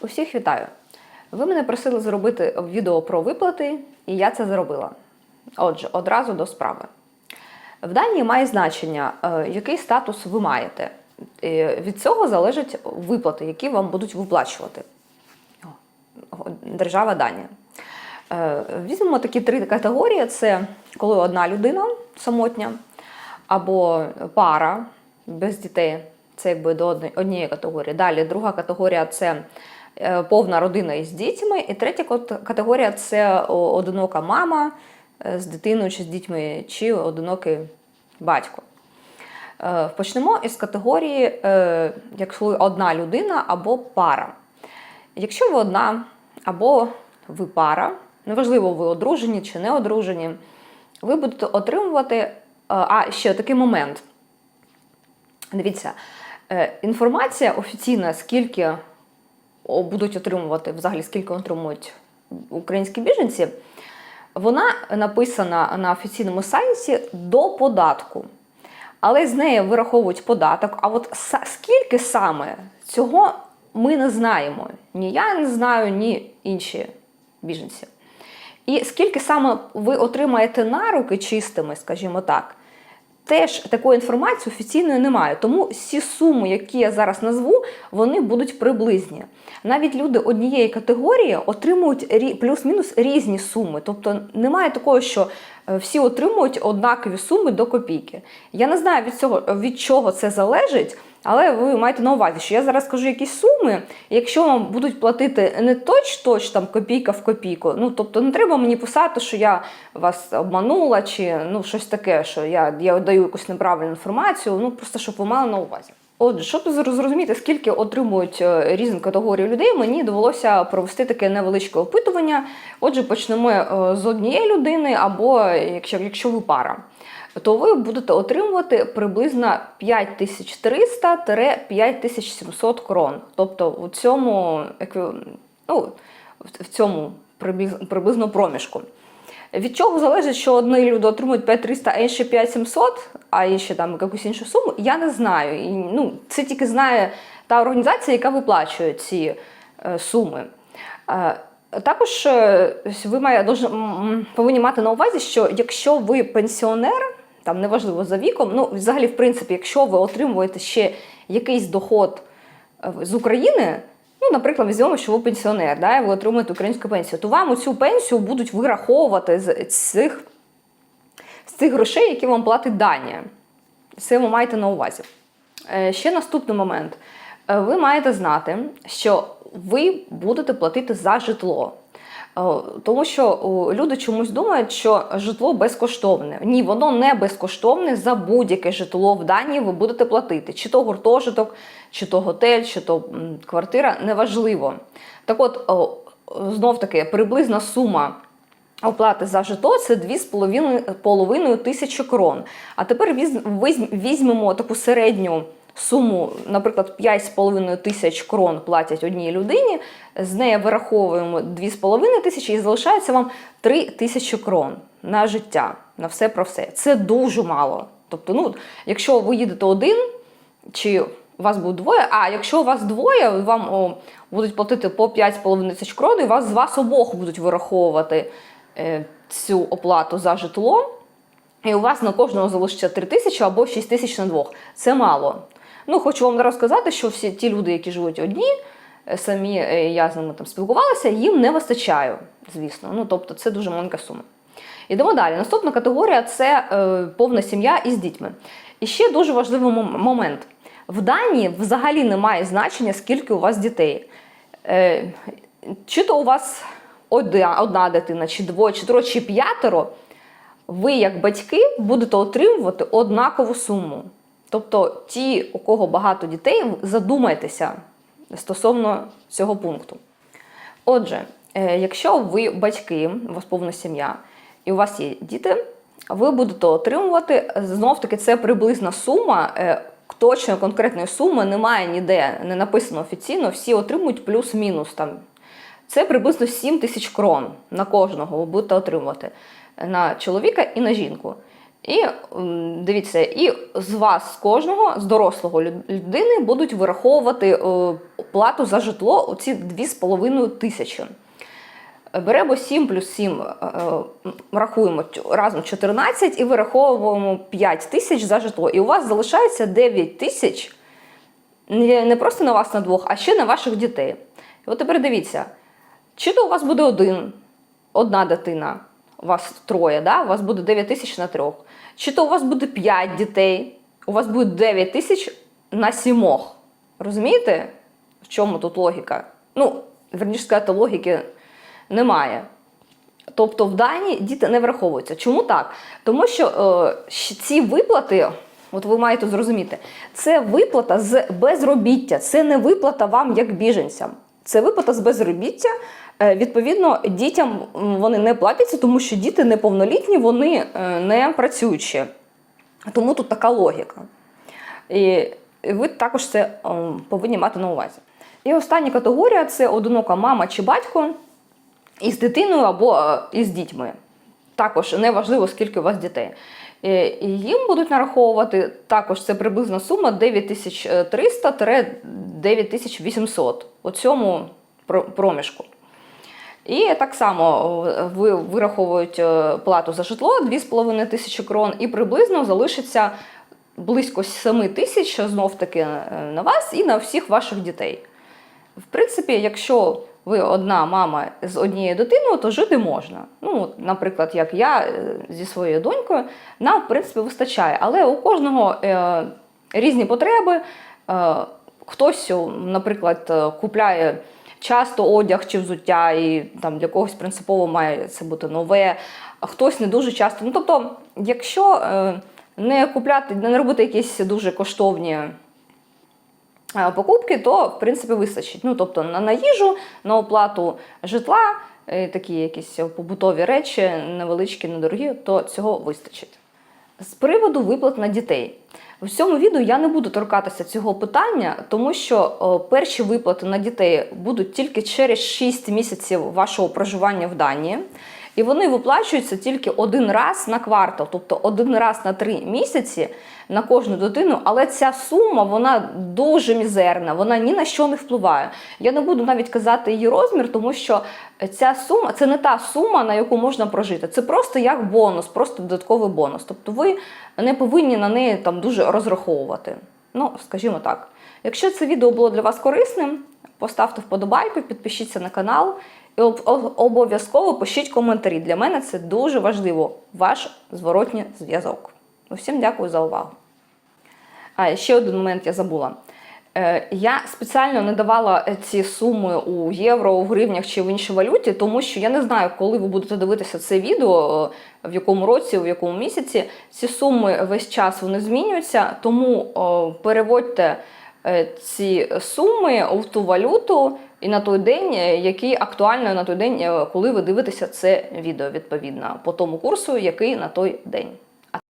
Усіх вітаю! Ви мене просили зробити відео про виплати, і я це зробила. Отже, одразу до справи. В Данії має значення, е, який статус ви маєте. Від цього залежать виплати, які вам будуть виплачувати. Держава Данія. Е, Візьмемо такі три категорії: це коли одна людина самотня, або пара без дітей. Це якби до однієї категорії. Далі друга категорія це повна родина із дітьми. І третя категорія це одинока мама е, з дитиною чи з дітьми, чи одинокий батько. Е, Почнемо із категорії, е, якщо одна людина або пара. Якщо ви одна або ви пара, неважливо, ви одружені чи не одружені, ви будете отримувати. е, А ще такий момент. Дивіться, е, інформація офіційна, скільки будуть отримувати, взагалі, скільки отримують українські біженці, вона написана на офіційному сайті до податку. Але з неї вираховують податок. А от скільки саме цього ми не знаємо. Ні я не знаю, ні інші біженці. І скільки саме ви отримаєте на руки чистими, скажімо так, теж такої інформації офіційної немає. Тому всі суми, які я зараз назву, вони будуть приблизні. Навіть люди однієї категорії отримують плюс-мінус різні суми. Тобто немає такого, що е, всі отримують однакові суми до копійки. Я не знаю від цього від чого це залежить. Але ви маєте на увазі, що я зараз скажу якісь суми, якщо вам будуть платити не точ-точ там копійка в копійку, ну тобто не треба мені писати, що я вас обманула, чи ну щось таке, що я, я даю якусь неправильну інформацію, ну просто щоб ви мали на увазі. Отже, щоб зрозуміти, скільки отримують е, різні категорії людей, мені довелося провести таке невеличке опитування. Отже, почнемо е, з однієї людини, або якщо, якщо ви пара то ви будете отримувати приблизно 5300-5700 крон. Тобто у цьому, ну, в- цьому приблизно, проміжку. Від чого залежить, що одні люди отримують 5300, а інші 5700, а інші там якусь іншу суму, я не знаю. І, ну, це тільки знає та організація, яка виплачує ці е, суми. Е, також е, ви має, повинні мати на увазі, що якщо ви пенсіонер, там неважливо за віком, ну взагалі, в принципі, якщо ви отримуєте ще якийсь доход е, з України, ну, наприклад, візьмемо, що ви пенсіонер, да, і ви отримуєте українську пенсію, то вам цю пенсію будуть вираховувати з цих, з цих грошей, які вам платить Данія. Це ви маєте на увазі. Е, Ще наступний момент. Е, Ви маєте знати, що ви будете платити за житло. Е, Тому що люди чомусь думають, що житло безкоштовне. Ні, воно не безкоштовне. За будь-яке житло в Данії ви будете платити. Чи то гуртожиток, чи то готель, чи то квартира неважливо. Так от, знов таки, приблизна сума оплати за житло це 2,5 тисячі крон. А тепер віз- візьмемо таку середню суму, наприклад, 5,5 тисяч крон платять одній людині, з неї вираховуємо 2,5 тисячі і залишається вам 3 тисячі крон на життя, на все про все. Це дуже мало. Тобто, ну, якщо ви їдете один, чи у вас буде двоє, а якщо у вас двоє, вам о, будуть платити по 5,5 тисяч крон, і вас з вас обох будуть вираховувати е, цю оплату за житло, і у вас на кожного залишиться 3 тисячі або 6 тисяч на двох. Це мало. Ну, хочу вам зараз сказати, що всі ті люди, які живуть одні, е, самі е, я з ними там спілкувалася, їм не вистачає, звісно. Ну, тобто, це дуже маленька сума. Ідемо далі. Наступна категорія це е, повна сім'я із дітьми. І ще дуже важливий мом- момент. В Данії взагалі немає значення, скільки у вас дітей. Е, чи то у вас одна, одна дитина, чи двоє, чи троє, чи п'ятеро, ви, як батьки, будете отримувати однакову суму. Тобто, ті, у кого багато дітей, задумайтеся стосовно цього пункту. Отже, е, якщо ви батьки, у вас повна сім'я, і у вас є діти, ви будете отримувати знов таки це приблизна сума. е, Точної конкретної суми немає ніде, не написано офіційно, всі отримують плюс-мінус там. Це приблизно 7 тисяч крон на кожного ви будете отримувати на чоловіка і на жінку. І дивіться, і з вас, з кожного, з дорослого людини, будуть вираховувати е, плату за житло оці 2,5 тисячі. Беремо 7 плюс 7, е, е, рахуємо разом 14 і вираховуємо 5 тисяч за житло. І у вас залишається 9 тисяч не просто на вас на двох, а ще на ваших дітей. І от тепер дивіться, чи то у вас буде один, одна дитина, у вас троє, да? у вас буде 9 тисяч на трьох. Чи то у вас буде 5 дітей, у вас буде 9 тисяч на сімох. Розумієте, в чому тут логіка? Ну, верніше сказати, логіки немає. Тобто в Данії діти не враховуються. Чому так? Тому що е, ці виплати, от ви маєте зрозуміти, це виплата з безробіття, це не виплата вам як біженцям. Це виплата з безробіття. Е, відповідно, дітям вони не платяться, тому що діти неповнолітні, вони е, не працюючі. Тому тут така логіка. І ви також це повинні мати на увазі. І остання категорія це одинока мама чи батько із дитиною або е, із дітьми. Також неважливо, скільки у вас дітей. Е, їм будуть нараховувати також це приблизна сума 9300-9800 у цьому проміжку. І так само вираховують е, плату за житло 2,5 тисячі крон, і приблизно залишиться близько 7 тисяч знов таки е, на вас і на всіх ваших дітей. В принципі, якщо ви одна мама з однією дитиною, то жити можна. Ну, наприклад, як я е, зі своєю донькою, нам в принципі вистачає. Але у кожного е, різні потреби. Е, хтось, наприклад, е, купляє часто одяг чи взуття, і там для когось принципово має це бути нове, а хтось не дуже часто. Ну, тобто, якщо е, не купляти, не робити якісь дуже коштовні покупки, то в принципі вистачить. Ну, тобто на, їжу, на оплату житла, е, такі якісь побутові речі, невеличкі, недорогі, то цього вистачить. З приводу виплат на дітей. В цьому відео я не буду торкатися цього питання, тому що перші виплати на дітей будуть тільки через 6 місяців вашого проживання в Данії. І вони виплачуються тільки один раз на квартал, тобто один раз на три місяці на кожну дитину. Але ця сума вона дуже мізерна, вона ні на що не впливає. Я не буду навіть казати її розмір, тому що ця сума це не та сума, на яку можна прожити. Це просто як бонус, просто додатковий бонус. Тобто ви не повинні на неї там дуже розраховувати. Ну, скажімо так. Якщо це відео було для вас корисним, поставте вподобайку, підпишіться на канал і об- об- обов'язково пишіть коментарі. Для мене це дуже важливо, ваш зворотній зв'язок. Усім дякую за увагу. А ще один момент я забула. Е, Я спеціально не давала е, ці суми у євро, у гривнях чи в іншій валюті, тому що я не знаю, коли ви будете дивитися це відео, е, в якому році, в якому місяці. Ці суми весь час вони змінюються, тому переводьте ці суми в ту валюту і на той день, е, який актуально на той день, е, коли ви дивитеся це відео, відповідно, по тому курсу, який на той день.